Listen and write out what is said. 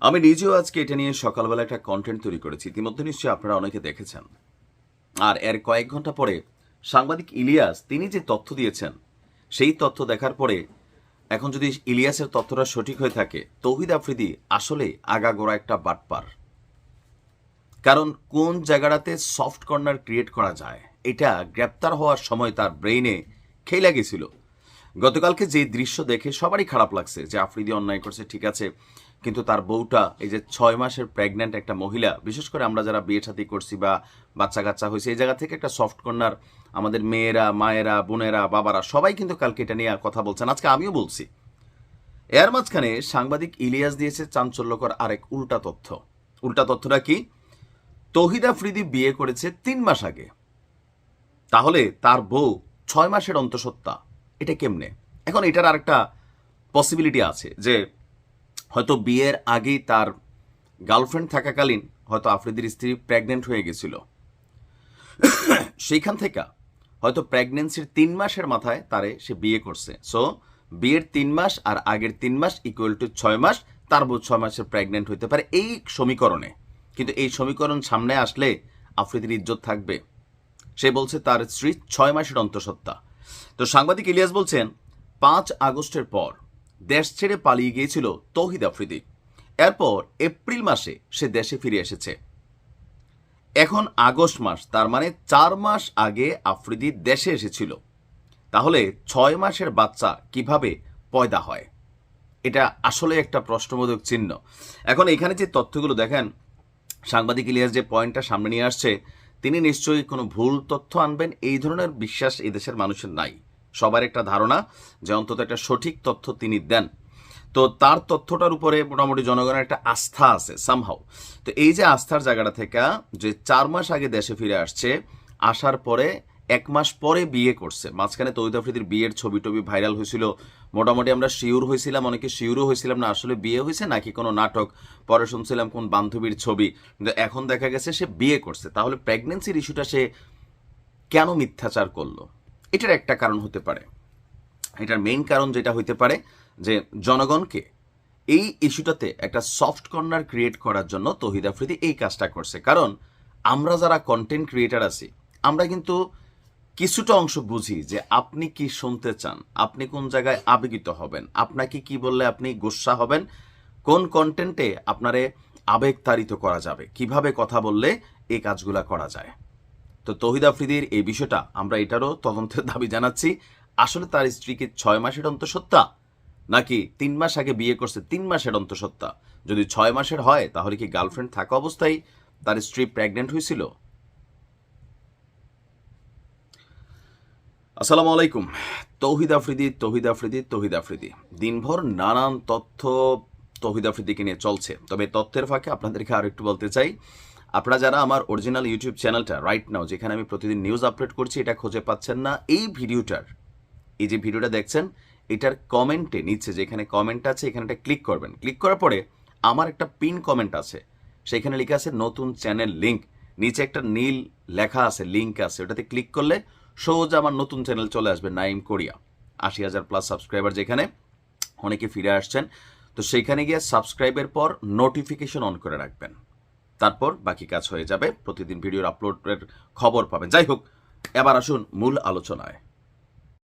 আমি নিজেও আজকে এটা নিয়ে সকালবেলা একটা কন্টেন্ট তৈরি করেছি। ইতিমধ্যে নিশ্চয়ই আপনারা অনেকে দেখেছেন। আর এর কয়েক ঘণ্টা পরে সাংবাদিক ইলিয়াস, তিনি যে তথ্য দিয়েছেন, সেই তথ্য দেখার পরে এখন যদি ইলিয়াসের তথ্যটা সঠিক হয়ে থাকে, তৌহিদ আফ্রিদি আসলে আগাগোড়া একটা বাটপার। কারণ কোন জায়গাটাতে সফট কর্নার ক্রিয়েট করা যায়, এটা গ্রেপ্তার হওয়ার সময় তার ব্রেইনে খেয়ে গেছিল। গতকালকে যে দৃশ্য দেখে সবারই খারাপ লাগছে যে আফ্রিদি অন্যায় করছে, ঠিক আছে, কিন্তু তার বউটা, এই যে ছয় মাসের প্রেগন্যান্ট একটা মহিলা, বিশেষ করে আমরা যারা বিয়ে সাথী করছি বা বাচ্চা কাচ্চা হয়েছে, এই জায়গা থেকে একটা সফট কর্নার আমাদের মেয়েরা, মায়েরা, বোনেরা, বাবারা, সবাই কিন্তু কালকে এটা নিয়ে কথা বলছেন। আজকে আমিও বলছি। এর মাঝখানে সাংবাদিক ইলিয়াস দিয়েছে চাঞ্চল্যকর আরেক উল্টা তথ্য। উল্টা তথ্যটা কি? তহিদ আফ্রিদি বিয়ে করেছে তিন মাস আগে। তাহলে তার বউ ছয় মাসের অন্তঃসত্ত্বা। এটা কেমনে? এখন এটার আরেকটা পসিবিলিটি আছে যে হয়তো বিয়ের আগেই তার গার্লফ্রেন্ড থাকাকালীন হয়তো আফ্রিদির স্ত্রী প্রেগনেন্ট হয়ে গেছিল। সেইখান থেকে হয়তো প্রেগনেন্সির তিন মাসের মাথায় তারে সে বিয়ে করছে। সো বিয়ের তিন মাস আর আগের তিন মাস ইকুয়াল টু ছয় মাস, তার বউ ছয় মাসের প্রেগনেন্ট হইতে পারে এই সমীকরণে। কিন্তু এই সমীকরণ সামনে আসলে আফ্রিদির ইজ্জত থাকবে। সে বলছে তার স্ত্রী ছয় মাসের অন্তঃসত্ত্বা। তো সাংবাদিক ইলিয়াস বলছেন, পাঁচ আগস্টের পর দেশ ছেড়ে পালিয়ে গিয়েছিল তৌহিদ আফ্রিদি। এরপর এপ্রিল মাসে সে দেশে ফিরে এসেছে। এখন আগস্ট মাস, তার মানে চার মাস আগে আফ্রিদি দেশে এসেছিল। তাহলে ছয় মাসের বাচ্চা কীভাবে পয়দা হয়? এটা আসলে একটা প্রশ্নবোধক চিহ্ন। এখন এখানে যে তথ্যগুলো দেখেন, সাংবাদিক ইলিয়াস যে পয়েন্টটা সামনে নিয়ে আসছে তিনি নিশ্চয়ই কোনো ভুল তথ্য আনবেন, এই ধরনের বিশ্বাস এই দেশের মানুষের নাই। সবার একটা ধারণা যে অন্তত একটা সঠিক তথ্য তিনি দেন। তো তার তথ্যটার উপরে মোটামুটি জনগণের একটা আস্থা আছে সামহাও তো এই যে আস্থার জায়গাটা থেকে যে চার মাস আগে দেশে ফিরে আসছে, আসার পরে এক মাস পরে বিয়ে করছে। মাঝখানে তৈদ আফ্রিদির বিয়ের ছবি টবি ভাইরাল হয়েছিল। মোটামুটি আমরা শিওর হয়েছিলাম, অনেকে শিওরও হয়েছিলাম না, আসলে বিয়ে হয়েছে নাকি কোনো নাটক? পরে শুনছিলাম কোন বান্ধবীর ছবি। কিন্তু এখন দেখা গেছে সে বিয়ে করছে। তাহলে প্রেগনেন্সির ইস্যুটা সে কেন মিথ্যাচার করল? এটার একটা কারণ হতে পারে। এটার মেইন কারণ যেটা হইতে পারে যে জনগণকে এই ইস্যুটাতে একটা সফট কর্নার ক্রিয়েট করার জন্য তহিদ আফ্রিদি এই কাজটা করছে। কারণ আমরা যারা কন্টেন্ট ক্রিয়েটার আছি, আমরা কিন্তু কিছুটা অংশ বুঝি যে আপনি কি শুনতে চান, আপনি কোন জায়গায় আবেগিত হবেন, আপনাকে কি বললে আপনি গুসা হবেন, কোন কন্টেন্টে আপনারে আবেগতাড়িত করা যাবে, কীভাবে কথা বললে এই কাজগুলা করা যায়। তো তহিদ আফ্রিদির এই বিষয়টা আমরা এটারও তদন্তের দাবি জানাচ্ছি, আসলে তার স্ত্রীকে ছয় মাসের অন্তঃসত্ত্বা? নাকি তিন মাস আগে বিয়ে করছে তিন মাসের অন্তঃসত্ত্বা? যদি ছয় মাসের হয়, তাহলে কি গার্লফ্রেন্ড থাকা অবস্থায় তার স্ত্রী প্রেগনেন্ট হয়েছিল? আসসালামু আলাইকুম। তৌহিদ আফ্রিদি তৌহিদ আফ্রিদি তৌহিদ আফ্রিদি। দিনভর নানান তথ্য তৌহিদ আফ্রিদিকে নিয়ে চলছে। তবে তথ্যের ফাঁকে আপনাদেরকে আর একটু বলতে চাই। আপনারা যারা আমার অরিজিনাল ইউটিউব চ্যানেলটা রাইট নাও যেখানে আমি প্রতিদিন নিউজ আপলোড করছি, এটা খুঁজে পাচ্ছেন না। এই ভিডিওটার, এই যে ভিডিওটা দেখছেন, এটার কমেন্টে নিচে যেখানে কমেন্ট আছে, এখানে একটা ক্লিক করবেন। ক্লিক করার পরে আমার একটা পিন কমেন্ট আছে। সেখানে লেখা আছে, নতুন চ্যানেল লিঙ্ক নিচে একটা নীল লেখা আছে লিঙ্ক আছে। ওটাতে ক্লিক করলে সহজে আমার নতুন চ্যানেল চলে আসবে, নাইম কোরিয়া। আশি হাজার প্লাস সাবস্ক্রাইবার যেখানে, অনেকে ফিরে আসছেন। তো সেইখানে গিয়ে সাবস্ক্রাইবের পর নোটিফিকেশন অন করে রাখবেন। তারপর বাকি কাজ হয়ে যাবে। প্রতিদিন ভিডিওর আপলোডের খবর পাবেন। যাই হোক, এবার আসুন মূল আলোচনায়।